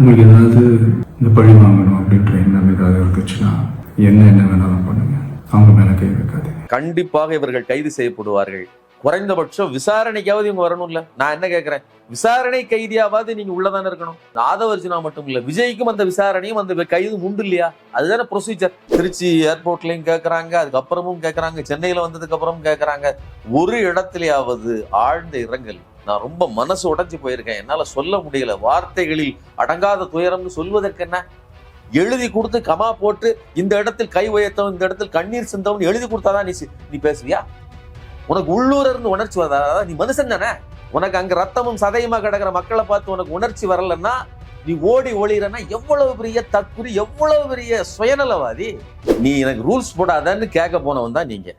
உங்களுக்கு ஏதாவது இந்த பழி வாங்கணும் அப்படின்ற எண்ணம் ஏதாவது இருந்துச்சுன்னா என்ன என்ன வேணாலும் பண்ணுங்க. அவங்க மேல கை வைக்காதீங்க. கண்டிப்பாக இவர்கள் கைது செய்யப்படுவார்கள். குறைந்தபட்சம் விசாரணைக்காவது இவங்க வரணும்ல? நான் என்ன கேட்கிறேன் விசாரணை கைதியாவது நீங்க உள்ளதானே இருக்கணும்? ஆதவர்ஜுனா மட்டும் இல்ல விஜய்க்கும் அந்த விசாரணையும் அந்த கைதும் உண்டு இல்லையா? அதுதானே ப்ரொசீஜர் திருச்சி ஏர்போர்ட்லயும் கேக்குறாங்க அதுக்கப்புறமும் கேட்கறாங்க சென்னையில வந்ததுக்கு அப்புறம் கேட்கறாங்க ஒரு இடத்துலயாவது ஆழ்ந்த இரங்கல். நான் ரொம்ப மனசு உடைஞ்சு போயிருக்கேன். என்னால் சொல்ல முடியல. வார்த்தைகளில் அடங்காத துயரம்னு சொல்வதற்கு என்ன? எழுதி கொடுத்து கமா போட்டு இந்த இடத்தில் கை உயர்த்தவும் இந்த இடத்தில் கண்ணீர் சிந்தவும் எழுதி கொடுத்தாதான் நீ சி- நீ பேசுவியா? உனக்கு உள்ளூர இருந்து உணர்ச்சி வரதா. நீ மனுஷன் தானே? உனக்கு அங்க ரத்தமும் சதையுமா கிடக்கிற மக்களை பார்த்து உனக்கு உணர்ச்சி வரலன்னா நீ ஓடி ஒளிரனா எவ்வளவு பெரிய தற்குறி எவ்வளவு பெரிய சுயநலவாதி? நீ எனக்கு ரூல்ஸ் போடாதன்னு கேட்க போனவன் தான் நீங்க.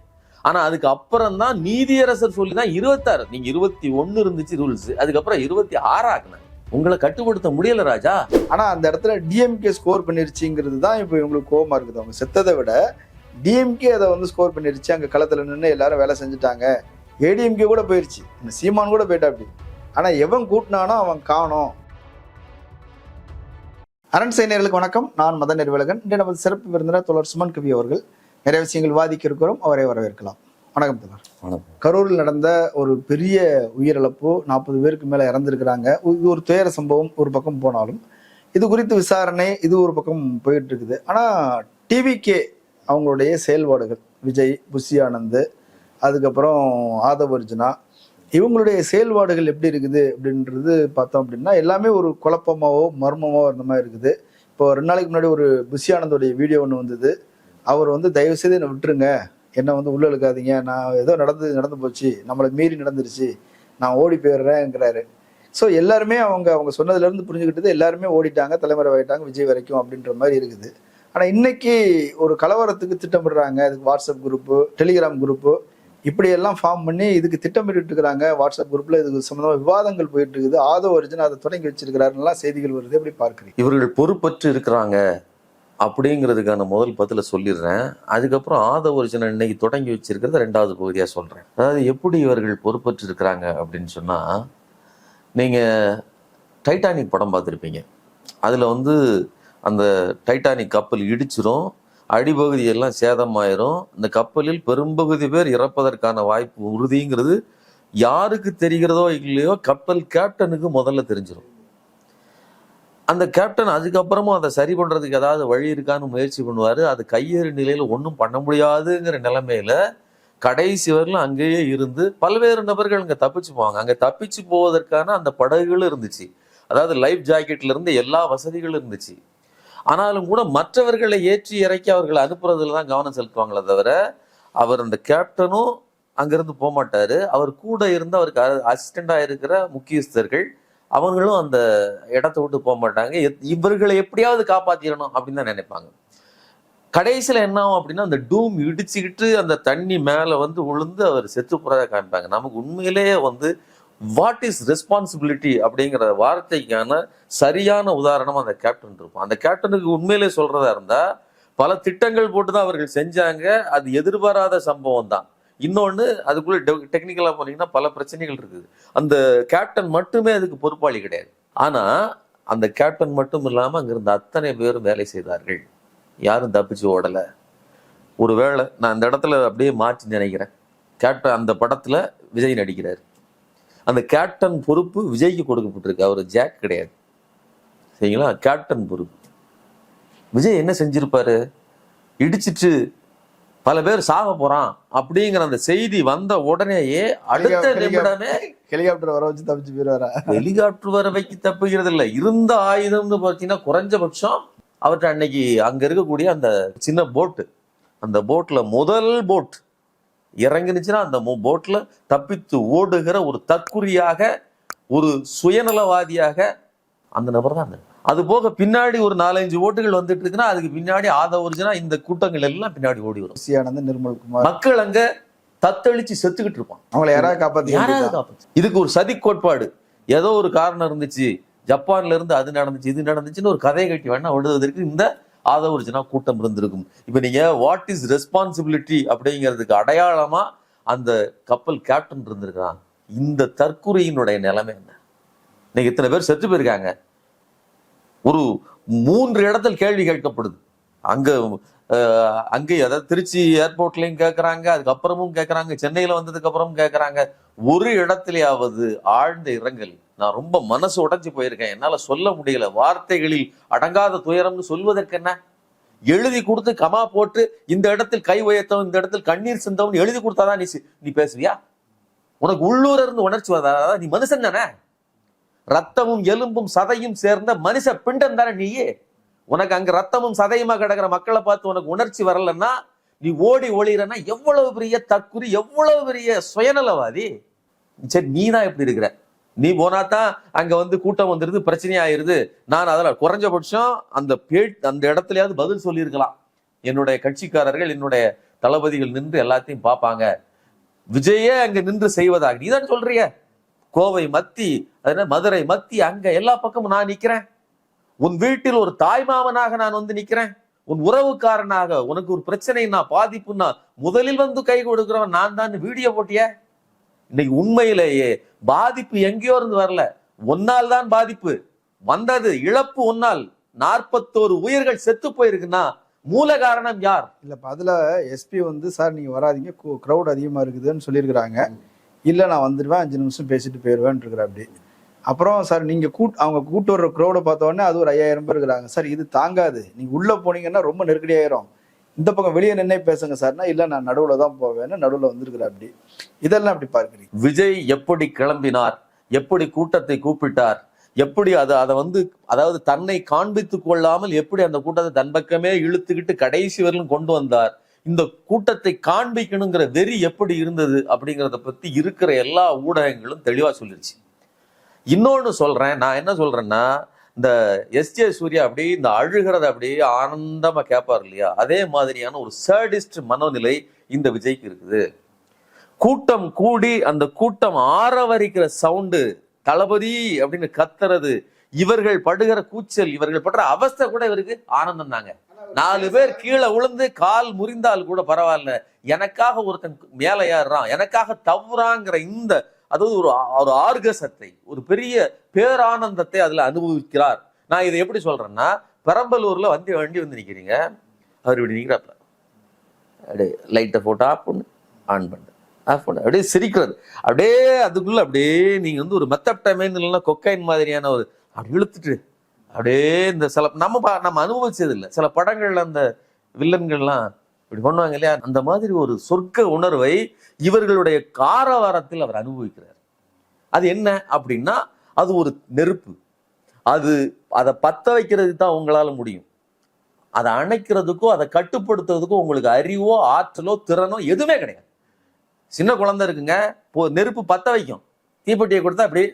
ஆனா அதுக்கு அப்புறம் தான் நீதியரசர் சொல்லி தான் இருபத்தாறு. நீங்க இருபத்தி ஒன்று இருந்துச்சு ரூல்ஸ் அதுக்கப்புறம் இருபத்தி ஆறு ஆக்குனாங்க. உங்களை கட்டுப்படுத்த முடியல ராஜா. ஆனா அந்த இடத்துல டிஎம்கே ஸ்கோர் பண்ணிருச்சுங்கிறது தான் இப்போ இவங்களுக்கு கோவமா இருக்குது. அவங்க செத்ததை விட டிஎம்கே அதை வந்து ஸ்கோர் பண்ணிருச்சு. அங்க களத்துல நின்று எல்லாரும் வேலை செஞ்சுட்டாங்க. ஏடிஎம்கே கூட போயிருச்சு. இந்த சீமான் கூட போயிட்டா அப்படி ஆனா எவன் கூட்டினானோ அவன் காணோம். அரண் செய்தியர்களுக்கு வணக்கம். நான் மத நிர்வலகன் இன்று நமது சிறப்பு விருந்தினர் தோழர் சுமன் கவி அவர்கள் நிறைய விஷயங்கள் வாதிக்க இருக்கிறோம் அவரை வரவேற்கலாம். வணக்கம் தோழர் கரூரில் நடந்த ஒரு பெரிய உயிரிழப்பு நாற்பது பேருக்கு மேல இறந்திருக்கிறாங்க. இது ஒரு துயர சம்பவம் ஒரு பக்கம் போனாலும். இது குறித்து விசாரணை இது ஒரு பக்கம் போயிட்டு இருக்குது ஆனா டிவிகே அவங்களுடைய செயல்பாடுகள் விஜய் புஷி ஆனந்த் அதுக்கப்புறம் ஆதவ் அர்ஜுனா இவங்களுடைய செயல்பாடுகள் எப்படி இருக்குது அப்படின்றது பார்த்தோம் அப்படின்னா எல்லாமே ஒரு குழப்பமாவோ மர்மமாவோ இருந்த மாதிரி இருக்குது. இப்போ ரெண்டு நாளைக்கு முன்னாடி ஒரு புஷி ஆனந்தோடைய வீடியோ ஒன்று வந்தது. அவர் வந்து தயவு செய்து என்னை விட்டுருங்க. என்னை வந்து உள்ள இழுக்காதீங்க. நான் ஏதோ நடந்து நடந்து போச்சு. நம்மளை மீறி நடந்துருச்சு. நான் ஓடி போயிடுறேங்கிறாரு. ஸோ எல்லாருமே அவங்க அவங்க சொன்னதுலேருந்து புரிஞ்சுக்கிட்டது எல்லாருமே ஓடிட்டாங்க. தலைமுறை ஆகிட்டாங்க விஜய் வரைக்கும் அப்படின்ற மாதிரி இருக்குது. ஆனால் இன்னைக்கு ஒரு கலவரத்துக்கு திட்டமிடுறாங்க. அதுக்கு வாட்ஸ்அப் குரூப்பு டெலிகிராம் குரூப்பு இப்படியெல்லாம் ஃபார்ம் பண்ணி இதுக்கு திட்டமிட்டு இருக்கிறாங்க வாட்ஸ்அப் குரூப்ல இதுக்கு சம்மந்தமாக விவாதங்கள் போயிட்டு இருக்குது ஆதோ அர்ஜுன் அதை தொடங்கி வச்சிருக்கிறாருலாம் செய்திகள் வருது. எப்படி பார்க்குறீங்க? இவர்கள் பொறுப்பற்று இருக்கிறாங்க. அப்படிங்கிறதுக்கான முதல் பதில சொல்லிடுறேன். அதுக்கப்புறம் ஆத ஒரிஜினல் இன்னைக்கு தொடங்கி வச்சிருக்கிறத ரெண்டாவது பகுதியாக சொல்கிறேன் அதாவது எப்படி இவர்கள் பொறுப்பற்றிருக்கிறாங்க அப்படின்னு சொன்னால் நீங்கள் டைட்டானிக் படம் பார்த்துருப்பீங்க. அதில் வந்து அந்த டைட்டானிக் கப்பல் இடிச்சிரும் அடிபகுதியெல்லாம் சேதமாயிரும். இந்த கப்பலில் பெரும்பகுதி பேர் இறப்பதற்கான வாய்ப்பு உறுதிங்கிறது யாருக்கு தெரிகிறதோ இல்லையோ கப்பல் கேப்டனுக்கு முதல்ல தெரிஞ்சிடும் அந்த கேப்டன் அதுக்கப்புறமும் அதை சரி பண்ணுறதுக்கு ஏதாவது வழி இருக்கான்னு முயற்சி பண்ணுவார். அது கையேறு நிலையில் ஒன்றும் பண்ண முடியாதுங்கிற நிலைமையில் கடைசி வரலும் அங்கேயே இருந்து பல்வேறு நபர்கள் அங்கே தப்பிச்சு போவாங்க. அங்கே தப்பிச்சு போவதற்கான அந்த படகுகளும் இருந்துச்சு. அதாவது லைஃப் ஜாக்கெட்ல இருந்து எல்லா வசதிகளும் இருந்துச்சு. ஆனாலும் கூட மற்றவர்களை ஏற்றி இறக்கி அவர்களை அனுப்புறதுல தான் கவனம் செலுத்துவாங்களே தவிர அவர் அந்த கேப்டனும் அங்கேருந்து போக மாட்டார் அவர் கூட இருந்து அவருக்கு அசிஸ்டண்டாக இருக்கிற முக்கியஸ்தர்கள் அவங்களும் அந்த இடத்த விட்டு போக மாட்டாங்க. எத்- இவர்களை எப்படியாவது காப்பாத்திடணும் அப்படின்னு தான் நினைப்பாங்க. கடைசியில என்ன ஆகும் அப்படின்னா அந்த டூம் இடிச்சுக்கிட்டு அந்த தண்ணி மேல வந்து விழுந்து அவர் செத்து போகிறத காமிப்பாங்க. நமக்கு உண்மையிலேயே வந்து வாட் இஸ் ரெஸ்பான்சிபிலிட்டி அப்படிங்கிற வார்த்தைக்கான சரியான உதாரணம் அந்த கேப்டன் இருக்கும். அந்த கேப்டனுக்கு உண்மையிலே சொல்றதா இருந்தா பல திட்டங்கள் போட்டு தான் அவர்கள் செஞ்சாங்க. அது எதிர்பாராத சம்பவம் தான் இன்னொன்று அதுக்குள்ளே டெக்னிக்கலாக போனீங்கன்னா பல பிரச்சனைகள் இருக்குது. அந்த கேப்டன் மட்டுமே அதுக்கு பொறுப்பாளி கிடையாது. ஆனால் அந்த கேப்டன் மட்டும் இல்லாமல் அங்கிருந்த அத்தனை பேரும் வேலை செய்தார்கள். யாரும் தப்பிச்சு ஒரு வேளை நான் அந்த இடத்துல அப்படியே மாற்றி நினைக்கிறேன். கேப்டன் அந்த படத்தில் விஜய் நடிக்கிறார். அந்த கேப்டன் பொறுப்பு விஜய்க்கு கொடுக்கப்பட்டிருக்கு. அவர் ஜாக் கிடையாது. சரிங்களா? கேப்டன் பொறுப்பு. விஜய் என்ன செஞ்சிருப்பாரு? இடிச்சிட்டு பல பேர் சாக போறான் அப்படிங்கிற அந்த செய்தி வந்த உடனேயே அடுத்த நிமிடமே ஹெலிகாப்டர் வர வச்சு தப்பிச்சு போயிடுவாரா? ஹெலிகாப்டர் வர வைக்க தப்புகிறது இல்ல. இருந்த ஆயுதம்னு பார்த்தீங்கன்னா குறைஞ்சபட்சம் அவர்கிட்ட அன்னைக்கு அங்க இருக்கக்கூடிய அந்த சின்ன போட்டு அந்த போட்ல முதல் போட் இறங்கினுச்சுன்னா அந்த போட்ல தப்பித்து ஓடுகிற ஒரு தற்குறியாக ஒரு சுயநலவாதியாக அந்த நபர் தான் அந்த அது போக பின்னாடி ஒரு நாலஞ்சு ஓட்டுகள் வந்துட்டு இருக்குன்னா அதுக்கு பின்னாடி ஆதவர்ஜனா இந்த கூட்டங்கள் எல்லாம் பின்னாடி ஓடி வரும். புஷி ஆனந்த் நிர்மல் குமார். மக்கள் அங்க தத்தளிச்சு செத்துக்கிட்டு இருப்பான் அவங்களை யாராவது காப்பாத்தி யாராவது காப்பாத்து. இதுக்கு ஒரு சதி கோட்பாடு. ஏதோ ஒரு காரணம் இருந்துச்சு. ஜப்பான்ல இருந்து அது நடந்துச்சு இது நடந்துச்சுன்னு ஒரு கதையை கட்டி வேணா விடுவதற்கு இந்த ஆதவர்ஜனா கூட்டம் இருந்திருக்கும். இப்ப நீங்க வாட் இஸ் ரெஸ்பான்சிபிலிட்டி அப்படிங்கிறதுக்கு அடையாளமா அந்த கப்பல் கேப்டன் இருந்திருக்கிறான். இந்த தற்குறியினுடைய நிலைமை என்ன? இன்னைக்கு இத்தனை பேர் செத்து போயிருக்காங்க. ஒரு மூன்று இடத்தில் கேள்வி கேட்கப்படுது. அங்க அஹ், அதாவது திருச்சி ஏர்போர்ட்லயும் கேட்குறாங்க அதுக்கப்புறமும் கேட்கறாங்க சென்னையில வந்ததுக்கு கேட்குறாங்க கேட்கறாங்க ஒரு இடத்துலையாவது ஆழ்ந்த இரங்கல். நான் ரொம்ப மனசு உடைஞ்சு போயிருக்கேன். என்னால சொல்ல முடியல. வார்த்தைகளில் அடங்காத துயரம்னு சொல்வதற்கு என்ன? எழுதி கொடுத்து கமா போட்டு இந்த இடத்தில் கை உயர்த்தவன் இந்த இடத்தில் கண்ணீர் சிந்தவன் எழுதி கொடுத்தாதான் நீ நீ பேசுவியா? உனக்கு உள்ளூர இருந்து உணர்ச்சி வந்தா நீ மனுஷன் தானே? ரத்தமும் எலும்பும் சதையும் சேர்ந்த மனுஷ பிண்டம் தானே நீயே? உனக்கு அங்க ரத்தமும் சதையுமா கிடக்கிற மக்களை பார்த்து உனக்கு உணர்ச்சி வரலன்னா நீ ஓடி ஒளிறன்னா எவ்வளவு பெரிய தற்குறி எவ்வளவு பெரிய சுயநலவாதி? சரி நீ தான் எப்படி இருக்கிற. நீ போனாதான் அங்க வந்து கூட்டம் வந்துருது பிரச்சனை ஆயிருது. நான் அதில் குறைஞ்சபட்சம் அந்த பே அந்த இடத்துலயாவது பதில் சொல்லியிருக்கலாம். என்னுடைய கட்சிக்காரர்கள் என்னுடைய தளபதிகள் நின்று எல்லாத்தையும் பார்ப்பாங்க. விஜயே அங்க நின்று செய்வதாக. நீ தான் சொல்றிய? கோவை மத்தி அது மதுரை மத்தி அங்க எல்லா பக்கமும் நான் நிக்கிறேன். உன் வீட்டில் ஒரு தாய்மாமனாக நான் வந்து நிக்கிறேன். உன் உறவுக்காரனாக உனக்கு ஒரு பிரச்சனைனா பாதிப்புன்னா முதலில் வந்து கை கொடுக்கிறவன் நான் தான். வீடியோ போட்டிய. இன்னைக்கு உண்மையிலேயே பாதிப்பு எங்கேயோ இருந்து வரல. ஒன்னால் தான் பாதிப்பு. வந்தது இழப்பு ஒன்னால். நாற்பத்தோரு உயிர்கள் செத்து போயிருக்குன்னா மூல காரணம் யார்? இல்ல அதுல எஸ்பி வந்து சார் நீங்க வராதீங்க. க்ரௌட் அதிகமா இருக்குதுன்னு சொல்லியிருக்கிறாங்க. இல்லை நான் வந்துடுவேன் அஞ்சு நிமிஷம் பேசிட்டு போயிடுவேன் இருக்கிற அப்படி. அப்புறம் சார் நீங்க கூட் அவங்க கூட்டு வர்ற க்ரௌடை பார்த்த உடனே அது ஒரு ஐயாயிரம் பேர் இருக்கிறாங்க. சார் இது தாங்காது. நீங்க உள்ள போனீங்கன்னா ரொம்ப நெருக்கடியாயிரும் இந்த பக்கம் வெளியே நின்னே பேசுங்க சார்னா இல்லை நான் நடுவில் தான் போவேன்னு நடுவில் வந்திருக்கிற அப்படி. இதெல்லாம் அப்படி பார்க்குறீங்க. விஜய் எப்படி கிளம்பினார்? எப்படி கூட்டத்தை கூப்பிட்டார்? எப்படி அதை அதை வந்து அதாவது தன்னை காண்பித்து கொள்ளாமல் எப்படி அந்த கூட்டத்தை தன் பக்கமே இழுத்துக்கிட்டு கடைசி வரையிலும் கொண்டு வந்தார்? இந்த கூட்டத்தை காண்பிக்கணுங்கிற வெறி எப்படி இருந்தது அப்படிங்கிறத பத்தி இருக்கிற எல்லா ஊடகங்களும் தெளிவா சொல்லிருச்சு. இன்னொன்னு சொல்றேன் நான் என்ன சொல்றேன்னா இந்த எஸ்ஜே சூர்யா அப்படியே இந்த அழுகிறத அப்படியே ஆனந்தமா கேட்பார் இல்லையா? அதே மாதிரியான ஒரு சேடிஸ்ட் மனோநிலை இந்த விஜய்க்கு இருக்குது. கூட்டம் கூடி அந்த கூட்டம் ஆரவரிக்கிற சவுண்டு தளபதி அப்படின்னு கத்துறது இவர்கள் படுகிற கூச்சல் இவர்கள் படுற அவஸ்தை கூட இவருக்கு ஆனந்தம் தாங்க நாலு பேர் கீழே விழுந்து கால் முறிந்தால் கூட பரவாயில்ல. எனக்காக ஒருத்தன் மேலே ஏறுறான். எனக்காக தவறாங்கிற இந்த அதாவது ஒரு ஒரு ஆர்கசத்தை ஒரு பெரிய பேரானந்தத்தை அதுல அனுபவிக்கிறார். நான் இதை எப்படி சொல்றேன்னா பெரம்பலூர்ல வந்து வண்டி வந்து நிக்கிறீங்க. அவர் இப்படி நிக்கிறாப்ல அப்படியே லைட்டை போட்டு ஆஃப் பண்ணு ஆன் பண்ணு. ஆஃப் பண்ணு. அப்படியே சிரிக்கிறது. அப்படியே அதுக்குள்ள அப்படியே நீங்க வந்து ஒரு மெத்தப்டமைன் இல்லைன்னா கொக்கைன் மாதிரியான ஒரு அப்படி இழுத்துட்டு அப்படியே இந்த சில நம்ம நம்ம அனுபவிச்சது இல்லை சில படங்கள்ல அந்த வில்லன்கள்லாம் இப்படி பண்ணுவாங்க இல்லையா? அந்த மாதிரி ஒரு சொர்க்க உணர்வை இவர்களுடைய காரவாரத்தில் அவர் அனுபவிக்கிறார். அது என்ன அப்படின்னா அது ஒரு நெருப்பு. அது அதை பத்த வைக்கிறதுக்கு தான் உங்களால் முடியும். அதை அணைக்கிறதுக்கோ அதை கட்டுப்படுத்துறதுக்கோ உங்களுக்கு அறிவோ ஆற்றலோ திறனோ எதுவுமே கிடையாது. சின்ன குழந்தை இருக்குங்க போ நெருப்பு பத்த வைக்கும். தீப்பெட்டியை கொடுத்தா அப்படியே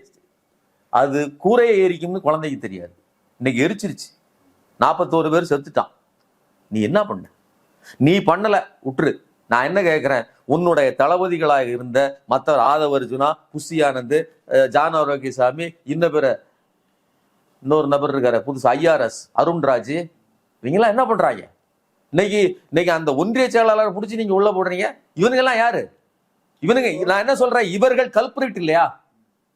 அது கூரையை எரிக்கும்னு குழந்தைக்கு தெரியாது. இன்னைக்கு எரிச்சிருச்சு. நாற்பத்தோரு பேர் செத்துட்டான். நீ என்ன பண்ண? நீ பண்ணல உற்று. நான் என்ன கேட்குறேன் உன்னுடைய தளபதிகளாக இருந்த மற்ற ஆதவ அர்ஜுனா புஷி ஆனந்த் அஹ் ஜான் ஆரோக்கியசாமி இன்ன பிற இன்னொரு நபர் இருக்காரு புதுசு ஐஆர்எஸ் அருண்ராஜ் இவங்கெல்லாம் என்ன பண்ணுறாங்க இன்னைக்கு இன்னைக்கு அந்த ஒன்றிய செயலாளர் பிடிச்சி நீங்கள் உள்ளே போடுறீங்க? இவனுங்க எல்லாம் யாரு? இவனுங்க நான் என்ன சொல்கிறேன் இவர்கள் கல்பரேட் இல்லையா?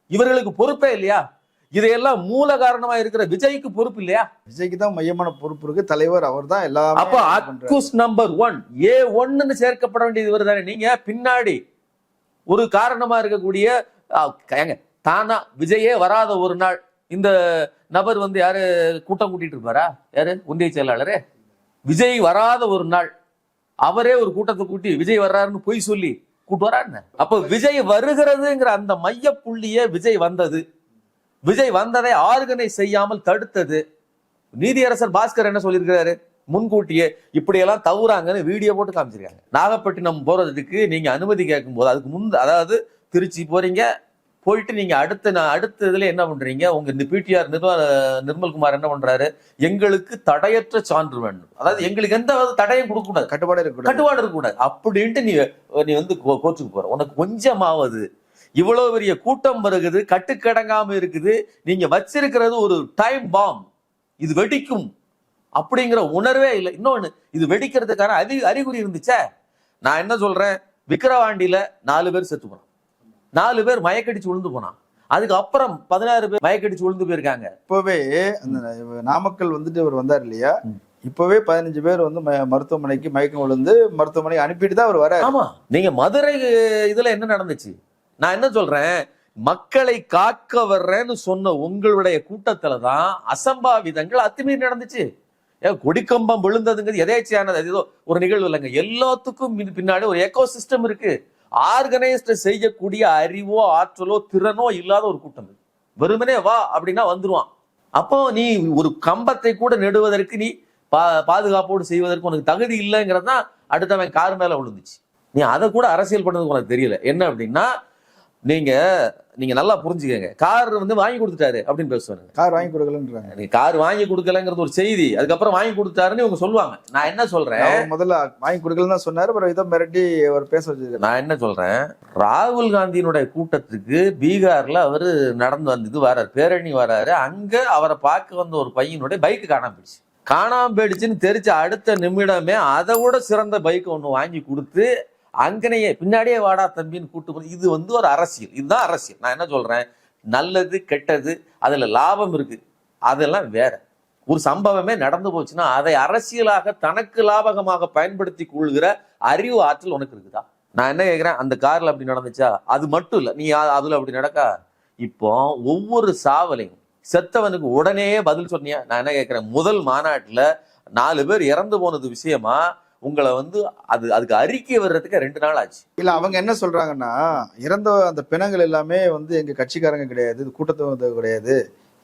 இவர்களுக்கு பொறுப்பே இல்லையா? இதையெல்லாம் மூல காரணமா இருக்கிற விஜய்க்கு பொறுப்பு இல்லையா? விஜய்க்கு தான் மையமான பொறுப்பு இருக்கு. தலைவர் அவர் தான் அப்ப எல்லாமே பண்றாரு. அக்யூஸ் நம்பர் ஒன் ஏ ஒன்னு சேர்க்கப்பட வேண்டியது இவர் தானே. நீங்க பின்னாடி ஒரு காரணமா இருக்கக்கூடிய ஏங்க தானா விஜயே வராத ஒரு நாள் இந்த நபர் வந்து யாரு கூட்டம் கூட்டிட்டு இருப்பாரா? யாரு? ஒன்றிய செயலாளரு? விஜய் வராத ஒரு நாள் அவரே ஒரு கூட்டத்தை கூட்டி விஜய் வர்றாருன்னு பொய் சொல்லி கூட்டு வராருன்னு. அப்ப விஜய் வருகிறதுங்கிற அந்த மைய புள்ளியே விஜய் வந்தது. விஜய் வந்ததை ஆர்கனைஸ் செய்யாமல் தடுத்தது. நீதியரசர் பாஸ்கர் என்ன சொல்லியிருக்கிறாரு? முன்கூட்டியே இப்படியெல்லாம் தவறாங்கன்னு வீடியோ போட்டு காமிச்சிருக்காங்க. நாகப்பட்டினம் போறதுக்கு நீங்க அனுமதி கேட்கும் போது அதுக்கு முந்த அதாவது திருச்சி போறீங்க போயிட்டு நீங்க அடுத்த நா- அடுத்த இதுல என்ன பண்றீங்க? உங்க இந்த பிடிஆர் நிர்மல்குமார் என்ன பண்றாரு? எங்களுக்கு தடையற்ற சான்று வேண்டும். அதாவது எங்களுக்கு எந்த தடையும் கொடுக்க கூடாது கட்டுப்பாடு இருக்கக்கூடாது. கட்டுப்பாடு இருக்கக்கூடாது. அப்படின்ட்டு நீ நீ வந்து கோச்சுக்கு போற. உனக்கு கொஞ்சமாவது இவ்வளவு பெரிய கூட்டம் வருகுது கட்டுக்கடங்காம இருக்குது. நீங்க வச்சிருக்கிறது ஒரு டைம் பாம் இது வெடிக்கும் அப்படிங்கிற உணர்வே இல்லை. இன்னொன்னு இது வெடிக்கிறதுக்கான அறி அறிகுறி இருந்துச்சே. நான் என்ன சொல்றேன்? விக்கிரவாண்டியில நாலு பேர் செத்து போனான். நாலு பேர் மயக்கடிச்சு விழுந்து போனான். அதுக்கு அப்புறம் பதினாறு பேர் மயக்கடிச்சு விழுந்து போயிருக்காங்க. இப்பவே அந்த நாமக்கல் வந்துட்டு அவர் வந்தார் இல்லையா. இப்பவே பதினஞ்சு பேர் வந்து மருத்துவமனைக்கு மயக்கம் விழுந்து மருத்துவமனைக்கு அனுப்பிட்டு தான் அவர் வர ஆமா. நீங்க மதுரை இதுல என்ன நடந்துச்சு? நான் என்ன சொல்றேன்? மக்களை காக்க வர்றேன்னு சொன்ன உங்களுடைய கூட்டத்துல தான் அசம்பாவிதங்கள் அத்துமீறி நடந்துச்சு. ஏன் கொடிக்கம்பம் விழுந்ததுங்கிறது எதேச்சியானது? அது ஏதோ ஒரு நிகழ்வு இல்லைங்க. எல்லாத்துக்கும் பின்னாடி ஒரு எக்கோ சிஸ்டம் இருக்கு. ஆர்கனைஸ்ட் செய்யக்கூடிய அறிவோ ஆற்றலோ திறனோ இல்லாத ஒரு கூட்டம் வெறுமனே வா அப்படின்னா வந்துருவான். அப்போ நீ ஒரு கம்பத்தை கூட நெடுவதற்கு நீ பா பாதுகாப்போடு செய்வதற்கு உனக்கு தகுதி இல்லைங்கிறது தான் அடுத்தவன் கார் மேல விழுந்துச்சு. நீ அதை கூட அரசியல் பண்ணதுக்கு உனக்கு தெரியல. என்ன அப்படின்னா நீங்க நீங்க நல்லா புரிஞ்சுக்கங்க. கார் வந்து வாங்கி கொடுத்துட்டாரு அப்படின்னு பேசுவாங்க கார் வாங்கி கொடுக்கலன்றாங்க. நீ கார் வாங்கி கொடுக்கலங்கிறது ஒரு செய்தி. அதுக்கப்புறம் வாங்கி கொடுத்தாருன்னு இவங்க சொல்லுவாங்க. நான் என்ன சொல்றேன்? அவர் முதல்ல வாங்கி கொடுக்கலன்னு சொன்னாரு. அப்புறம் இதை மிரட்டி அவர் பேச வச்சிருக்காரு. நான் என்ன சொல்றேன்? ராகுல் காந்தியினுடைய கூட்டத்துக்கு பீகார்ல அவரு நடந்து வந்தது வராரு. பேரணி வராரு. அங்க அவரை பார்க்க வந்த ஒரு பையனுடைய பைக் காணாம போயிடுச்சு. காணாம போயிடுச்சுன்னு தெரிஞ்ச அடுத்த நிமிடமே அதை விட சிறந்த பைக் ஒண்ணு வாங்கி கொடுத்து அங்கனையே பின்னாடியே வாடா தம்பின்னு கூட்டு இது வந்து ஒரு அரசியல். இதுதான் அரசியல். நான் என்ன சொல்றேன்? நல்லது கெட்டது அதுல லாபம் இருக்கு. அதெல்லாம் வேற. ஒரு சம்பவமே நடந்து போச்சுன்னா அதை அரசியலாக தனக்கு லாபகமாக பயன்படுத்தி கொள்கிற அறிவு ஆற்றல் உனக்கு இருக்குதா? நான் என்ன கேட்குறேன் அந்த கார்ல அப்படி நடந்துச்சா? அது மட்டும் இல்லை. நீ அ- அதுல அப்படி நடக்கா? இப்போ ஒவ்வொரு சாவலையும் செத்தவனுக்கு உடனே பதில் சொன்னியா? நான் என்ன கேட்குறேன் முதல் மாநாட்டுல நாலு பேர் இறந்து போனது விஷயமா உங்களை வந்து அது அதுக்கு அறிக்கை வர்றதுக்கு ரெண்டு நாள் ஆச்சு. இல்ல அவங்க என்ன சொல்றாங்கன்னா இறந்த அந்த பிணங்கள் எல்லாமே வந்து எங்க கட்சிக்காரங்க கிடையாது இது கூட்டத்தை கிடையாது.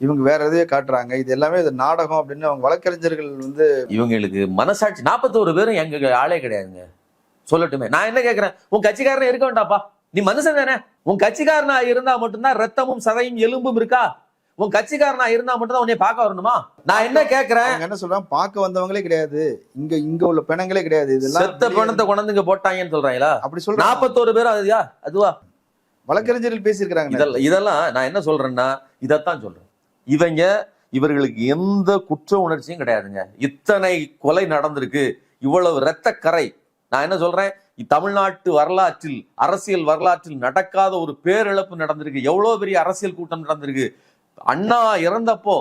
இவங்க வேற எதையோ காட்டுறாங்க. இது எல்லாமே இது நாடகம் அப்படின்னு அவங்க வழக்கறிஞர்கள் வந்து இவங்களுக்கு மனசாட்சி நாற்பத்தோரு பேரும் எங்க ஆளே கிடையாதுங்க. சொல்லட்டுமே. நான் என்ன கேக்குறேன்? உன் கட்சிக்காரனே இருக்க வேண்டாப்பா நீ மனுஷன் தானே? உன் கட்சிக்காரனா இருந்தா மட்டும்தான் ரத்தமும் சதையும் எலும்பும் இருக்கா? உன் கட்சிக்காரனா இருந்தா மட்டும்தான் உன்னை பார்க்க வரணுமா? நான் என்ன கேக்குறேன்? என்ன சொல்றாங்க? பார்க்க வந்தவங்களே கிடையாது. இங்க இங்க உள்ள பிணங்களே கிடையாது. இதெல்லாம் செத்த பணத்தை கொண்டு இங்க போட்டாங்கன்னு சொல்றாங்களா? அப்படி சொல்றாங்க. நாற்பத்தோரு பேரும் அதுயா அதுவா? வழக்கறிஞர்கள் பேசியிருக்கிறாங்க. இதெல்லாம் இதெல்லாம் நான் என்ன சொல்றேன்னா இதைத்தான் சொல்றேன். இவங்க இவர்களுக்கு எந்த குற்ற உணர்ச்சியும் கிடையாதுங்க. இத்தனை கொலை நடந்திருக்கு. இவ்வளவு இரத்த கரை. நான் என்ன சொல்றேன்? தமிழ்நாட்டு வரலாற்றில் அரசியல் வரலாற்றில் நடக்காத ஒரு பேரிழப்பு நடந்திருக்கு. எவ்வளவு பெரிய அரசியல் கூட்டம் நடந்திருக்கு. அண்ணா இறந்தப்போ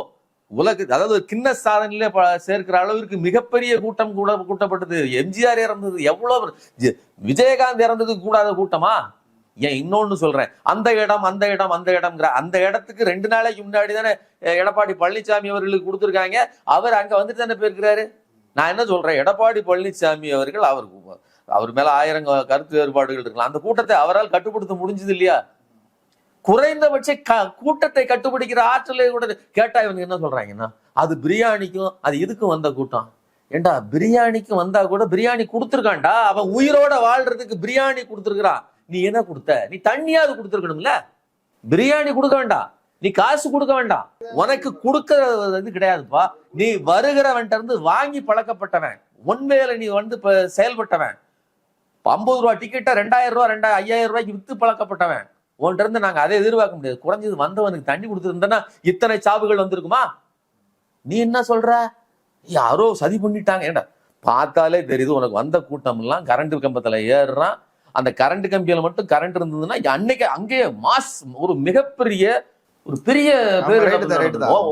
உலக அதாவது கிண்ண சாதனையிலே சேர்க்கிற அளவிற்கு மிகப்பெரிய கூட்டம் கூட கூட்டப்பட்டது. எம்ஜிஆர் இறந்தது எவ்வளவு விஜயகாந்த் இறந்தது கூடாத கூட்டமா? ஏன் இன்னொன்னு சொல்றேன். அந்த இடம் அந்த இடம் அந்த இடம்ங்கிற அந்த இடத்துக்கு ரெண்டு நாளைக்கு முன்னாடி தானே எடப்பாடி பழனிசாமி அவர்களுக்கு கொடுத்துருக்காங்க. அவர் அங்க வந்துட்டு தானே போயிருக்கிறாரு? நான் என்ன சொல்றேன்? எடப்பாடி பழனிசாமி அவர்கள் அவர் அவர் மேல ஆயிரம் கருத்து வேறுபாடுகள் இருக்கலாம் அந்த கூட்டத்தை அவரால் கட்டுப்படுத்த முடிஞ்சது இல்லையா? குறைந்தபட்ச க- கூட்டத்தை கட்டுப்பிடிக்கிற ஆற்றலை கூட கேட்டா இவங்க என்ன சொல்றாங்கன்னா அது பிரியாணிக்கும் அது இதுக்கும் வந்த கூட்டம்? ஏண்டா பிரியாணிக்கு வந்தா கூட பிரியாணி கொடுத்துருக்கான்டா. அவன் உயிரோட வாழ்றதுக்கு பிரியாணி கொடுத்துருக்குறான் நீ என்ன கொடுத்த? நீ தண்ணியாவது கொடுத்துருக்கணும்ல. பிரியாணி கொடுக்க வேண்டாம் நீ காசு கொடுக்க வேண்டாம் உனக்கு கொடுக்கறது கிடையாதுப்பா. நீ வருகிறவன்ட்ட இருந்து வாங்கி பழக்கப்பட்டவன். உண்மையில நீ வந்து செயல்பட்டவன். ஐம்பது ரூபா டிக்கெட்டை ரெண்டாயிரம் ரூபா ரெண்டாயிரம் ஐயாயிரம் ரூபாய்க்கு வித்து பழக்கப்பட்டவன். உன்கிட்ட இருந்து நாங்க அதை எதிர்பார்க்க முடியாது. குறைஞ்சது வந்தவனுக்கு தண்ணி கொடுத்துருந்தா இத்தனை சாவுகள் வந்திருக்குமா? நீ என்ன சொல்ற? யாரோ சதி பண்ணிட்டாங்க. ஏண்டா? பார்த்தாலே தெரியுது உனக்கு வந்த கூட்டம் எல்லாம் கரண்ட் கம்பத்துல ஏறுறான். அந்த கரண்ட் கம்பியில மட்டும் கரண்ட் இருந்ததுன்னா அன்னைக்கு அங்கேயே மாஸ் ஒரு மிகப்பெரிய ஒரு பெரிய.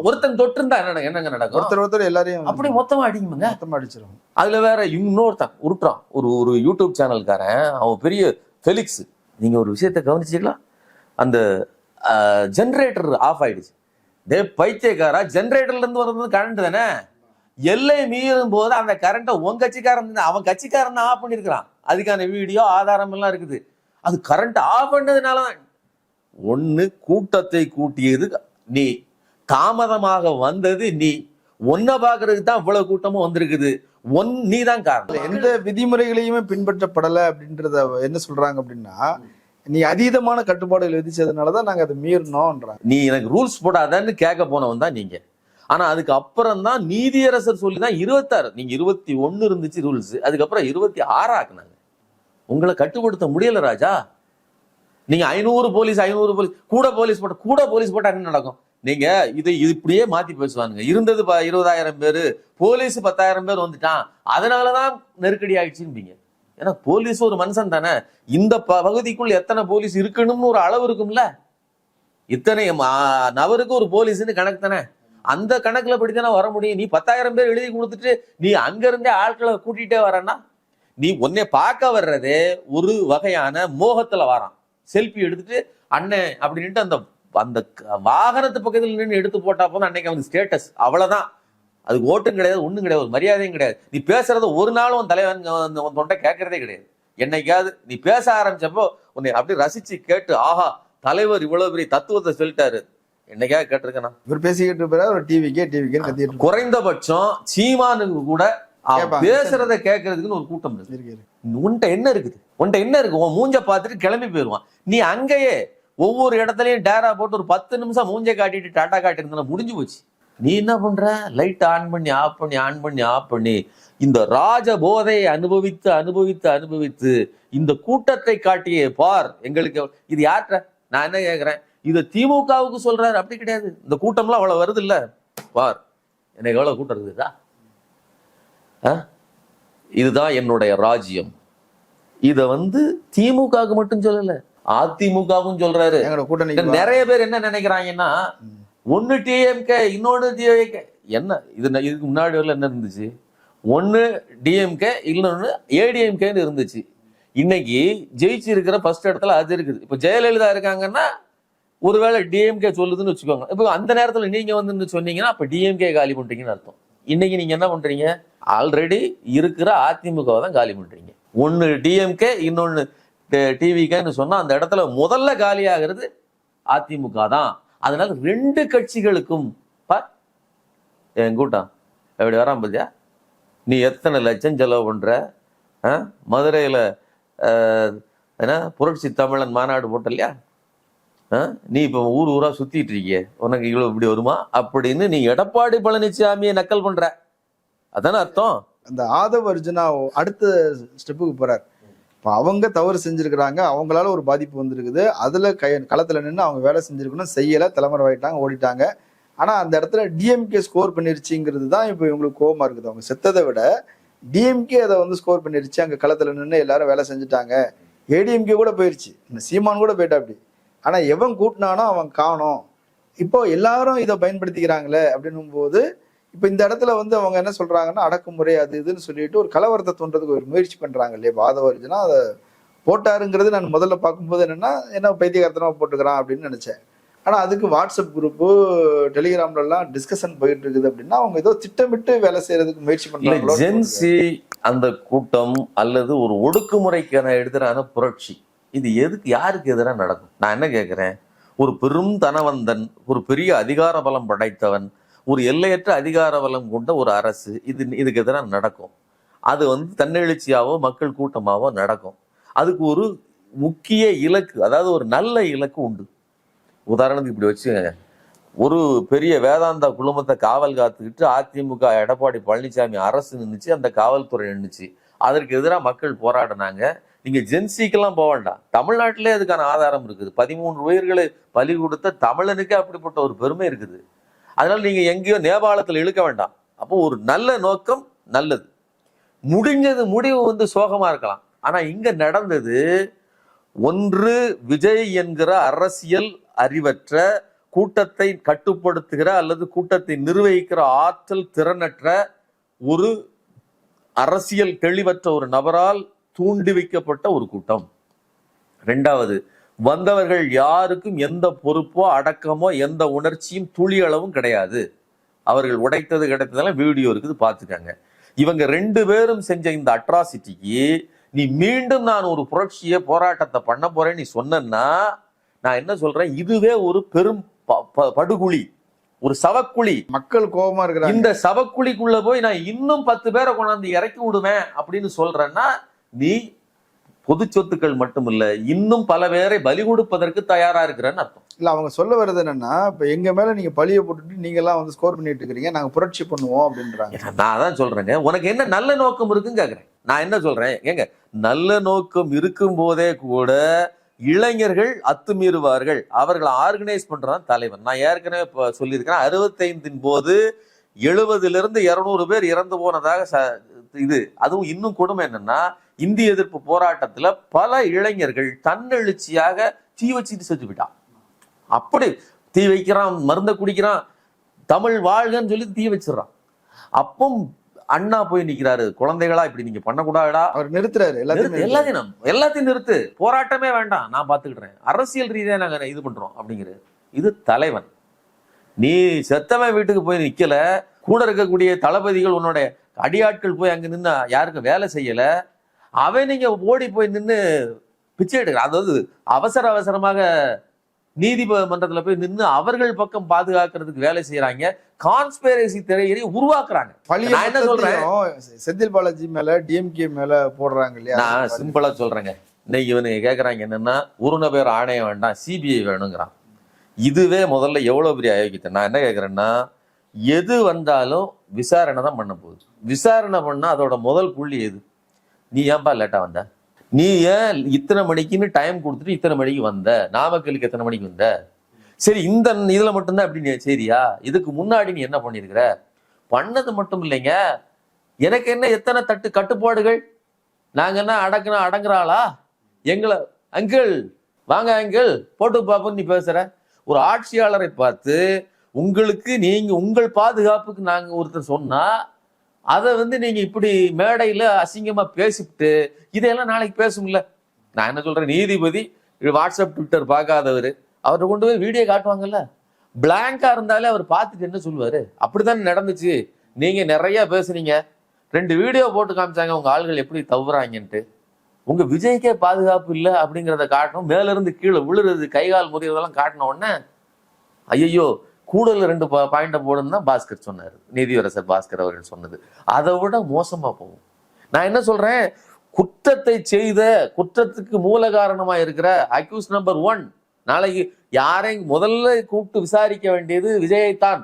ஒருத்தன் தொட்டு இருந்தா என்ன என்னங்க நடக்கும்? ஒருத்தர் ஒருத்தர் எல்லாரையும் அப்படி மொத்தமா அடிக்குமுங்க மொத்தமா அடிச்சிரும் அதுல வேற இன்னொருத்தன் உருட்டுறான். ஒரு ஒரு யூடியூப் சேனல்காரன் அவன் பெரிய ஃபெலிக்ஸ் நீங்க ஒரு விஷயத்த கவனிச்சீங்களா அந்த ஜென்ரேட்டர் ஆஃப் ஆயிடுச்சு. டே பைத்தியக்காரா ஜென்ரேட்டர்ல இருந்து வர்றது கரண்ட் தானே? எல்லை மீறும் போது அந்த கரண்ட்டை உன் கட்சிக்காரன் அவன் கட்சிக்காரன் ஆஃப் பண்ணியிருக்கிறான் அதுக்கான வீடியோ ஆதாரம் எல்லாம் இருக்குது. அது கரண்ட் ஆஃப் பண்ணதுனால தான் கூட்டத்தை கூட்டியது நீ. தாமதமாக வந்தது நீ. ஒன்ன பாக்குறதுக்கு தான் இவ்வளவு கூட்டமும் வந்திருக்குது. ஒன் நீ தான் காரணம். எந்த விதிமுறைகளையுமே பின்பற்றப்படலை அப்படின்றத என்ன சொல்றாங்க அப்படின்னா நீ அதீதமான கட்டுப்பாடுகள் விதிச்சதுனாலதான் நாங்கள் அதை மீறினோம்ன்றாங்க. நீ எனக்கு ரூல்ஸ் போடாதன்னு கேட்க போனவன் தான் நீங்க. ஆனா அதுக்கு அப்புறம் தான் நீதியரசர் சொல்லி தான் இருபத்தாறு நீங்க இருபத்தி ஒன்று இருந்துச்சு ரூல்ஸ் அதுக்கப்புறம் இருபத்தி ஆறு ஆக்குனாங்க. உங்களை கட்டுப்படுத்த முடியல ராஜா. நீங்க ஐநூறு போலீஸ் ஐநூறு போலீஸ் கூட போலீஸ் போட்ட கூட போலீஸ் போட்டா என்ன நடக்கும்? நீங்க இதை இப்படியே மாத்தி பேசுவானுங்க. இருந்தது இருபதாயிரம் பேரு போலீஸ் பத்தாயிரம் பேர் வந்துட்டான். அதனாலதான் நெருக்கடி ஆயிடுச்சுன்னு ஏன்னா போலீஸ் ஒரு மனுஷன் தானே. இந்த ப- பகுதிக்குள் எத்தனை போலீஸ் இருக்கணும்னு ஒரு அளவு இருக்கும்ல? இத்தனை மா- நபருக்கு ஒரு போலீஸ்ன்னு கணக்கு தானே. அந்த கணக்குல படித்தானே வர முடியும். நீ பத்தாயிரம் பேர் எழுதி கொடுத்துட்டு நீ அங்க இருந்தே ஆட்களை கூட்டிகிட்டே வரேன்னா நீ உன்னை பார்க்க வர்றதே ஒரு வகையான மோகத்துல வரான். செல்ஃபி எடுத்துட்டு அண்ணன் அப்படின்ட்டு அந்த அந்த க- வாகனத்து பக்கத்தில் நின்று எடுத்து போட்டா போதும் அன்னைக்கு அவனுக்கு ஸ்டேட்டஸ் அவ்வளவுதான். அதுக்கு ஓட்டும் கிடையாது ஒண்ணும் கிடையாது ஒரு மரியாதையும் கிடையாது. நீ பேசுறத ஒரு நாளும் உன் தலைவன் உன் தொண்டை கேட்கறதே கிடையாது. என்னைக்காவது நீ பேச ஆரம்பிச்சப்போ உன்னை அப்படி ரசிச்சு கேட்டு ஆஹா தலைவர் இவ்வளவு பெரிய தத்துவத்தை சொல்லிட்டாரு. என்னைக்காவது கேட்டிருக்கேனா? இவர் பேசிக்கிட்டு இருப்பாரு ஒரு டிவிக்கே டிவிக்கே கத்திட்டு. குறைந்தபட்சம் சீமானுக்கு கூட. பேசுறத கேட்கறதுக்குன்னு ஒரு கூட்டம் இருக்கு. உன்கிட்ட என்ன இருக்குது? உன்கிட்ட என்ன இருக்கு? உன் மூஞ்ச பார்த்துட்டு கிளம்பி போயிடுவான் நீ அங்கேயே ஒவ்வொரு இடத்துலயும் டேரா போட்டு ஒரு பத்து நிமிஷம் மூஞ்ச காட்டிட்டு டாட்டா காட்டியிருந்தா முடிஞ்சு போச்சு. நீ என்ன பண்ற? லைட் ஆன் பண்ணி ஆஃப் பண்ணி ஆன் பண்ணி ஆஃப் பண்ணி இந்த ராஜ போதையை அனுபவித்து அனுபவித்து அனுபவித்து இந்த கூட்டத்தை காட்டியே பார். எங்களுக்கு இது யார்கிட்ட? நான் என்ன கேக்குறேன்? இது திமுகவுக்கு சொல்றாரு. அப்படி கிடையாது. இந்த கூட்டம்லாம் அவ்வளவு வருது இல்ல பார். எனக்கு எவ்வளவு கூட்டம் இருக்குதா? இதுதான் என்னுடைய ராஜ்யம். இத வந்து திமுகவுக்கு மட்டும் சொல்லல. அதிமுகவும் சொல்றாரு. நிறைய பேர் என்ன நினைக்கிறாங்கன்னா ஒன்று டிஎம்கே இன்னொன்று டிஎம்கே என்ன? இது இதுக்கு முன்னாடி வரல என்ன இருந்துச்சு? ஒன்று டிஎம்கே இன்னொன்று ஏடிஎம்கேன்னு இருந்துச்சு. இன்னைக்கு ஜெயிச்சு இருக்கிற ஃபர்ஸ்ட் இடத்துல அது இருக்குது. இப்போ ஜெயலலிதா இருக்காங்கன்னா ஒருவேளை டிஎம்கே சொல்லுதுன்னு வச்சுக்கோங்க. இப்போ அந்த நேரத்தில் நீங்கள் வந்து சொன்னீங்கன்னா அப்போ டிஎம்கே காலி பண்ணுறீங்கன்னு அர்த்தம். இன்னைக்கு நீங்கள் என்ன பண்ணுறீங்க ஆல்ரெடி இருக்கிற அதிமுகவை தான் காலி பண்ணுறீங்க ஒன்று டிஎம்கே இன்னொன்று டிவிகேன்னு சொன்னால் அந்த இடத்துல முதல்ல காலியாகிறது அதிமுக தான். அதனால ரெண்டு கட்சிகளுக்கும் பார், என் கூட்டம் எப்படி வரான் பாத்தியா? நீ எத்தனை லட்சம் செலவு பண்ற? ஆ? மதுரையில என்ன புரட்சி தமிழன் மாநாடு போட்ட இல்லையா ஆ? நீ இப்போ ஊர் ஊரா சுத்திட்டு இருக்கிய. உனக்கு இவ்வளவு இப்படி வருமா? அப்படின்னு நீ எடப்பாடி பழனிசாமியை நக்கல் பண்ற. அதானே அர்த்தம்? அந்த ஆதவ அர்ஜுனா அடுத்த ஸ்டெப்புக்கு போறார். இப்போ அவங்க தவறு செஞ்சிருக்கிறாங்க அவங்களால ஒரு பாதிப்பு வந்திருக்குது. அதில் கை களத்தில் நின்று அவங்க வேலை செஞ்சுருக்கணும். செய்யலை தலைமுறை ஆகிட்டாங்க ஓடிட்டாங்க. ஆனால் அந்த இடத்துல டிஎம்கே ஸ்கோர் பண்ணிருச்சுங்கிறது தான் இப்போ இவங்களுக்கு கோபமாக இருக்குது. அவங்க செத்ததை விட டிஎம்கே அதை வந்து ஸ்கோர் பண்ணிருச்சு. அங்கே களத்தில் நின்று எல்லாரும் வேலை செஞ்சுட்டாங்க. ஏடிஎம்கே கூட போயிருச்சு. இந்த சீமான் கூட போயிட்டா அப்படி. ஆனால் எவன் கூட்டினானோ அவன் காணோம். இப்போ எல்லாரும் இதை பயன்படுத்திக்கிறாங்களே அப்படின்னும் போது இப்போ இந்த இடத்துல வந்து அவங்க என்ன சொல்றாங்கன்னா அடக்குமுறை அது இதுன்னு சொல்லிட்டு ஒரு கலவரத்தை தோன்றதுக்கு ஒரு முயற்சி பண்றாங்க இல்லையா? பாதவர்ஜுனா அதை போட்டாருங்கிறது நான் முதல்ல பார்க்கும்போது என்னன்னா என்ன பைத்தியகாரத்தனமா போட்டுக்கிறான் அப்படின்னு நினைச்சேன். ஆனா அதுக்கு வாட்ஸ்அப் குரூப்பு டெலிகிராம்ல எல்லாம் டிஸ்கஷன் போயிட்டு இருக்குது அப்படின்னா அவங்க ஏதோ திட்டமிட்டு வேலை செய்யறதுக்கு முயற்சி பண்றாங்களோ ஜென்சி அந்த கூட்டம் அல்லது ஒரு ஒடுக்குமுறைக்கான எதிரான புரட்சி. இது எதுக்கு யாருக்கு எதிராக நடக்கும்? நான் என்ன கேட்கிறேன் ஒரு பெரும் தனவந்தன் ஒரு பெரிய அதிகார பலம் படைத்தவன் ஒரு எல்லையற்ற அதிகார வளம் கொண்ட ஒரு அரசு இது இதுக்கு எதிராக நடக்கும். அது வந்து தன்னெழுச்சியாவோ மக்கள் கூட்டமாவோ நடக்கும். அதுக்கு ஒரு முக்கிய இலக்கு அதாவது ஒரு நல்ல இலக்கு உண்டு. உதாரணத்துக்கு இப்படி வச்சுக்கோங்க. ஒரு பெரிய வேதாந்தா குழுமத்தை காவல் காத்துக்கிட்டு அதிமுக எடப்பாடி பழனிசாமி அரசு நின்றுச்சு அந்த காவல்துறை நின்றுச்சு அதற்கு எதிராக மக்கள் போராடினாங்க. நீங்கள் ஜென்சிக்கெல்லாம் போக வேண்டாம். தமிழ்நாட்டிலே அதுக்கான ஆதாரம் இருக்குது. பதிமூன்று உயிர்களை பலி கொடுத்த தமிழனுக்கே அப்படிப்பட்ட ஒரு பெருமை இருக்குது. அதனால நீங்க எங்கேயோ நேபாளத்தில் இழுக்க வேண்டாம். அப்போ ஒரு நல்ல நோக்கம் நல்லது. முடிஞ்சது முடிவு வந்து சோகமா இருக்கலாம். ஆனா இங்க நடந்தது ஒன்று விஜய் என்கிற அரசியல் அறிவற்ற கூட்டத்தை கட்டுப்படுத்துகிற அல்லது கூட்டத்தை நிர்வகிக்கிற ஆற்றல் திறனற்ற ஒரு அரசியல் தெளிவற்ற ஒரு நபரால் தூண்டி வைக்கப்பட்ட ஒரு கூட்டம். ரெண்டாவது வந்தவர்கள் யாருக்கும் எந்த பொறுப்போ அடக்கமோ எந்த உணர்ச்சியும் துளி அளவும் கிடையாது. அவர்கள் உடைத்தது கிடைத்ததெல்லாம் வீடியோ இருக்குது பார்த்துக்கங்க. இவங்க ரெண்டு பேரும் செஞ்ச இந்த அட்ராசிட்டிக்கு நீ மீண்டும் நான் ஒரு புரட்சியை போராட்டத்தை பண்ண போறேன்னு நீ சொன்னா நான் என்ன சொல்றேன்? இதுவே ஒரு பெரும் படுகுழி. ஒரு சவக்குழி. மக்கள் கோபமா இருக்கிறாங்க. இந்த சவக்குழிக்குள்ள போய் நான் இன்னும் பத்து பேரை கொண்டாந்து இறக்கி விடுவேன் அப்படின்னு சொல்றேன்னா நீ பொது சொத்துக்கள் மட்டுமில்ல இன்னும் பல பேரை பலி கொடுப்பதற்கு தயாரா இருக்கிறேன்னு அர்த்தம். இல்ல அவங்க சொல்ல வர்றது என்னன்னா இப்ப எங்க மேல நீங்க பழிய போட்டுட்டு நீங்க எல்லாம் வந்து ஸ்கோர் பண்ணிட்டு இருக்கிறீங்க நாங்க புரட்சி பண்ணுவோம் அப்படின்றாங்க. நான் அதான் சொல்றேங்க. உனக்கு என்ன நல்ல நோக்கம் இருக்குன்னு கேக்குறேன். நான் என்ன சொல்றேன்? ஏங்க நல்ல நோக்கம் இருக்கும் போதே கூட இளைஞர்கள் அத்துமீறுவார்கள். அவர்களை ஆர்கனைஸ் பண்றான் தலைவன். நான் ஏற்கனவே இப்ப சொல்லியிருக்கிறேன் அறுபத்தைந்தின் போது எழுபதுல இருந்து இருநூறு பேர் இறந்து போனதாக இது. அதுவும் இன்னும் கொடுமை என்னன்னா இந்திய எதிர்ப்பு போராட்டத்துல பல இளைஞர்கள் தன்னெழுச்சியாக தீ வச்சுட்டு செத்து போயிட்டான். அப்படி தீ வைக்கிறான் மருந்தை குடிக்கிறான் தமிழ் வாழ்கன்னு சொல்லி தீ வச்சிடறான். அப்பவும் அண்ணா போய் நிக்கிறாரு குழந்தைகளா இப்படி நீங்க பண்ணக்கூடாதுடா. அவர் நிறுத்துறாரு எல்லாத்தையும் எல்லாத்தையும் எல்லாத்தையும் நிறுத்து. போராட்டமே வேண்டாம் நான் பாத்துக்கிட்டேன் அரசியல் ரீதியா நாங்க இது பண்றோம் அப்படிங்கிறது இது தலைவன். நீ செத்தவன் வீட்டுக்கு போய் நிக்கல கூட இருக்கக்கூடிய தளபதிகள் உன்னோட அடியாட்கள் போய் அங்க நின்று யாருக்கும் வேலை செய்யல அவன் நீங்க ஓடி போய் நின்னு பிச்சை எடுக்கிற அதாவது அவசர அவசரமாக நீதிமன்றத்துல போய் நின்னு அவர்கள் பக்கம் பாதுகாக்கிறதுக்கு வேலை செய்யறாங்க. கான்ஸ்பேரசி திரையறி உருவாக்குறாங்க. நான் என்ன சொல்றேன்? செந்தில் பாலாஜி மேல டிஎம்கே மேல போடுறாங்க இல்லையா? நான் சிம்பிளா சொல்றேங்க. இன்னைக்கு இவனுங்க கேக்குறாங்க என்னன்னா உருண பேர் ஆணையம் வேண்டாம் சிபிஐ வேணுங்கிறான். இதுவே முதல்ல எவ்வளவு பெரிய அயோக்கியத்தை நான் என்ன கேக்குறேன்னா எது வந்தாலும் விசாரணை தான் பண்ண போகுது. விசாரணை பண்ணா அதோட முதல் புள்ளி எது? நீ ஏன்பா லேட்டா வந்த? நீ ஏன் இத்தனை மணிக்குன்னு டைம் கொடுத்துட்டு இத்தனை மணிக்கு வந்த? நாமக்கலுக்கு எத்தனை மணிக்கு வந்த? சரி இந்த இதுல மட்டும்தான் அப்படி நீ சரியா? இதுக்கு முன்னாடி நீ என்ன பண்ணிருக்கிற பண்ணது மட்டும் இல்லைங்க. எனக்கு என்ன எத்தனை தட்டு கட்டுப்பாடுகள்? நாங்க என்ன அடக்குனா அடங்குறாளா எங்களை அங்கிள் வாங்க அங்கிள் போட்டு பாப்போம் நீ பேசுற. ஒரு ஆட்சியாளரை பார்த்து உங்களுக்கு நீங்க உங்கள் பாதுகாப்புக்கு நாங்க ஒருத்தர் சொன்னா அதை வந்து நீங்க இப்படி மேடையில அசிங்கமா பேசிவிட்டு இதையெல்லாம் நாளைக்கு பேசும்ல. நான் என்ன சொல்றேன்? நீதிபதி வாட்ஸ்அப் ட்விட்டர் பார்க்காதவர். அவர்கிட்ட கொண்டு போய் வீடியோ காட்டுவாங்கல்ல. பிளாங்கா இருந்தாலே அவர் பார்த்துட்டு என்ன சொல்லுவாரு? அப்படிதான் நடந்துச்சு. நீங்க நிறைய பேசுனீங்க ரெண்டு வீடியோ போட்டு காமிச்சாங்க. உங்க ஆள்கள் எப்படி தவறாங்கன்ட்டு. உங்க விஜய்க்கே பாதுகாப்பு இல்லை அப்படிங்கிறத காட்டணும். மேலிருந்து கீழே விழுறது கை கால் முறியறதெல்லாம் காட்டின உடனே ஐயோ கூடுதல் ரெண்டு பாயிண்ட்டை போடுன்னு தான் பாஸ்கர் சொன்னார். நீதியரசர் பாஸ்கர் அவர்கள் சொன்னது. அதை விட மோசமாக போகும். நான் என்ன சொல்கிறேன் குற்றத்தை செய்த குற்றத்துக்கு மூல காரணமாக இருக்கிற அக்யூஸ் நம்பர் ஒன் நாளைக்கு யாரையும் முதல்ல கூப்பிட்டு விசாரிக்க வேண்டியது விஜயைத்தான்.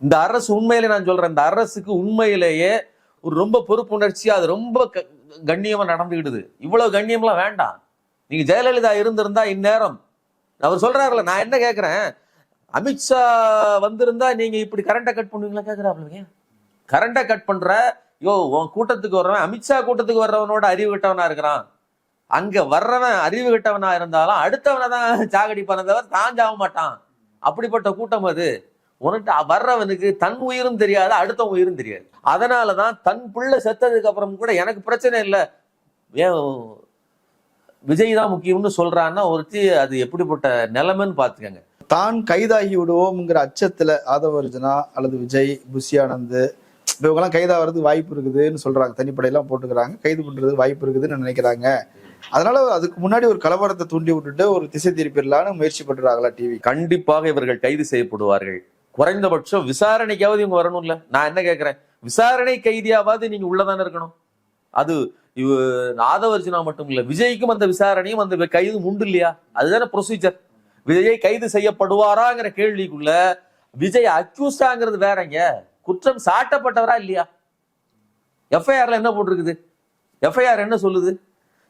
இந்த அரசு உண்மையிலே நான் சொல்கிறேன் இந்த அரசுக்கு உண்மையிலேயே ஒரு ரொம்ப பொறுப்புணர்ச்சி அது ரொம்ப க- கண்ணியமாக நடந்துக்கிடுது இவ்வளோ கண்ணியம்லாம் வேண்டாம். நீங்கள் ஜெயலலிதா இருந்திருந்தா இந்நேரம். அவர் சொல்கிறாருல நான் என்ன கேட்குறேன் அமித்ஷா வந்திருந்தா நீங்க இப்படி கரண்டை கட் பண்ணுவீங்களா கேக்குறாப்லங்க கரண்ட்டை கட் பண்ற யோ உன் கூட்டத்துக்கு வர்றவன் அமித்ஷா கூட்டத்துக்கு வர்றவனோட அறிவு கட்டவனா இருக்கிறான். அங்க வர்றவன் அறிவு கட்டவனா இருந்தாலும் அடுத்தவனை தான் சாகடிப்பான தவிர தான் சாக மாட்டான். அப்படிப்பட்ட கூட்டம் அது. உனக்கு வர்றவனுக்கு தன் உயிரும் தெரியாது அடுத்த உயிரும் தெரியாது. அதனாலதான் தன் பிள்ளை செத்ததுக்கு அப்புறம் கூட எனக்கு பிரச்சனை இல்லை. ஏன் விஜய் தான் முக்கியம்னு சொல்றான்னா ஒருத்தி அது எப்படிப்பட்ட நிலைமைன்னு பாத்துக்கங்க தான் கைதாகி விடுவோம்ங்கிற அச்சத்துல ஆதவ அர்ஜுனா அல்லது விஜய் புஷியானந்த் இவங்கெல்லாம் கைதாகிறது வாய்ப்பு இருக்குதுன்னு சொல்றாங்க. தனிப்படையெல்லாம் போட்டுக்கிறாங்க. கைது பண்றது வாய்ப்பு இருக்குதுன்னு நினைக்கிறாங்க. அதனால அதுக்கு முன்னாடி ஒரு கலவரத்தை தூண்டி விட்டுட்டு ஒரு திசை திருப்பிடலான்னு முயற்சி பண்றாங்களா டிவி கண்டிப்பாக இவர்கள் கைது செய்யப்படுவார்கள். குறைந்தபட்சம் விசாரணைக்காவது இவங்க வரணும்ல. நான் என்ன கேட்கிறேன் விசாரணை கைதியாவது நீங்க உள்ளதானே இருக்கணும். அது இவ மட்டும் இல்ல விஜய்க்கும் அந்த விசாரணையும் அந்த கைது உண்டு இல்லையா? அதுதானே ப்ரொசீஜர் விஜய் கைது செய்யப்படுவாராங்கிற கேள்விக்குள்ள விஜய் அக்யூஸ்டாங்கிறது வேறங்க. குற்றம் சாட்டப்பட்டவரா இல்லையா? எஃப்ஐஆர்ல என்ன போட்டிருக்குது? எஃப்ஐஆர் என்ன சொல்லுது?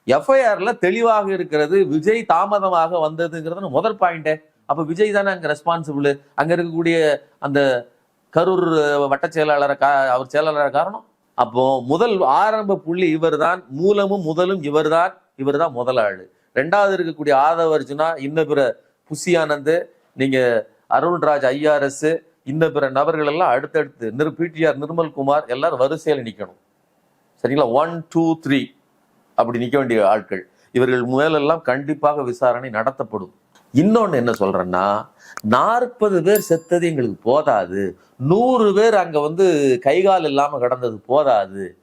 எஃப்ஐஆர்ல தெளிவாக இருக்கிறது விஜய் தாமதமாக வந்ததுங்கிறது முதல் பாயிண்ட் அப்ப விஜய் தானே அங்க ரெஸ்பான்சிபிள் அங்க இருக்கக்கூடிய அந்த கரூர் வட்ட செயலாளரை கா- அவர் செயலாளர் காரணம்? அப்போ முதல் ஆரம்ப புள்ளி இவர்தான் மூலமும் முதலும் இவர்தான் இவர் தான் முதலாளு. ரெண்டாவது இருக்கக்கூடிய ஆதவ அர்ஜுனா இன்ன பிற புஷியானந்த் நீங்க அருள்ராஜ் ஐஆர்எஸ் இந்த பிற நபர்கள் எல்லாம் அடுத்தடுத்து நிர் பிடிஆர் நிர்மல் குமார் எல்லாரும் வரிசையில் நிற்கணும் சரிங்களா? ஒன் டூ த்ரீ அப்படி நிற்க வேண்டிய ஆட்கள். இவர்கள் மேலெல்லாம் கண்டிப்பாக விசாரணை நடத்தப்படும். இன்னொன்று என்ன சொல்கிறேன்னா நாற்பது பேர் செத்தது எங்களுக்கு போதாது. நூறு பேர் அங்கே வந்து கைகால் இல்லாமல் கிடந்தது போதாது.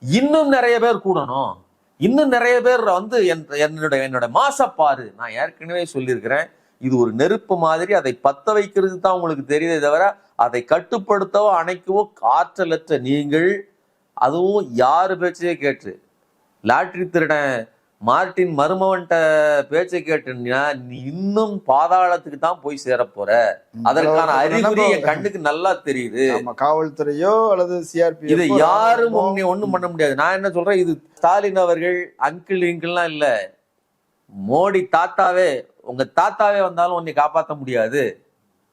இன்னும் நிறைய பேர் கூடணும். இன்னும் நிறைய பேர் வந்து என்- என்னோட என்னோட மாசப்பாரு நான் ஏற்கனவே சொல்லியிருக்கிறேன். இது ஒரு நெருப்பு மாதிரி அதை பத்த வைக்கிறது தான் உங்களுக்கு தெரியுதே தவிர அதை கட்டுப்படுத்தவோ அணைக்கவோ ஆற்றலற்ற நீங்கள் அதுவும் யாரு பேச்சையே கேட்டு. லாட்ரி திருடன் மார்ட்டின் மருமவன்ட்ட பேச்சை கேட்டுனா நீ இன்னும் பாதாளத்துக்கு தான் போய் சேர போற அதற்கான அறிகுறி என் கண்ணுக்கு நல்லா தெரியுது. காவல்துறையோ அல்லது சிஆர்பி இதை யாரும் ஒண்ணு- ஒண்ணும் பண்ண முடியாது. நான் என்ன சொல்றேன்? இது ஸ்டாலின் அவர்கள் அங்கிள் இங்கிள்லாம் இல்ல. மோடி தாத்தாவே உங்க தாத்தாவே வந்தாலும் உன்னை காப்பாத்த முடியாது.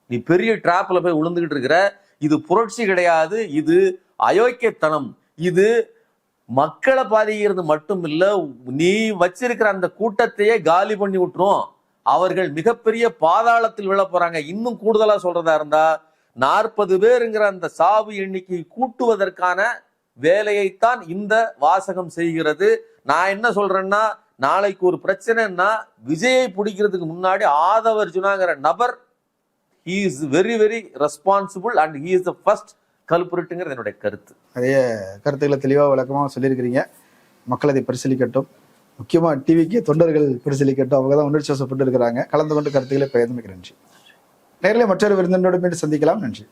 நீ பெரிய டிராப்ல போய் விழுந்துகிட்டு இருக்கிற இது புரட்சி கிடையாது இது அயோக்கியத்தனம். இது மக்களை பாதிக்கிறது மட்டும் இல்ல நீ வச்சிருக்கிற அந்த கூட்டத்தையே காலி பண்ணி விட்டுரும். அவர்கள் மிகப்பெரிய பாதாளத்தில் விழ போறாங்க. இன்னும் கூடுதலா சொல்றதா இருந்தா நாற்பது பேருங்கிற அந்த சாவு எண்ணிக்கை கூட்டுவதற்கான வேலையைத்தான் இந்த வாசகம் செய்கிறது. நான் என்ன சொல்றேன்னா நாளைக்கு ஒரு பிரச்சனைன்னா விஜயை பிடிக்கிறதுக்கு முன்னாடி ஆதவர்ஜுனாங்கிற நபர் he is very very responsible and he is the first கல்புரட்டுங்கிறது என்னுடைய கருத்து. நிறைய கருத்துக்களை தெளிவாக விளக்கமாக சொல்லியிருக்கிறீங்க. மக்கள் அதை பரிசீலிக்கட்டும். முக்கியமாக டிவிக்கு தொண்டர்கள் பரிசீலிக்கட்டும். அவங்க தான் உணர்ச்சி வசப்பட்டு இருக்கிறாங்க கலந்து கொண்டு கருத்துக்களை பயந்துமிக்க நன்றி. நேரில் மற்றொரு விருந்தினோடு மீண்டும் சந்திக்கலாம். நன்றி.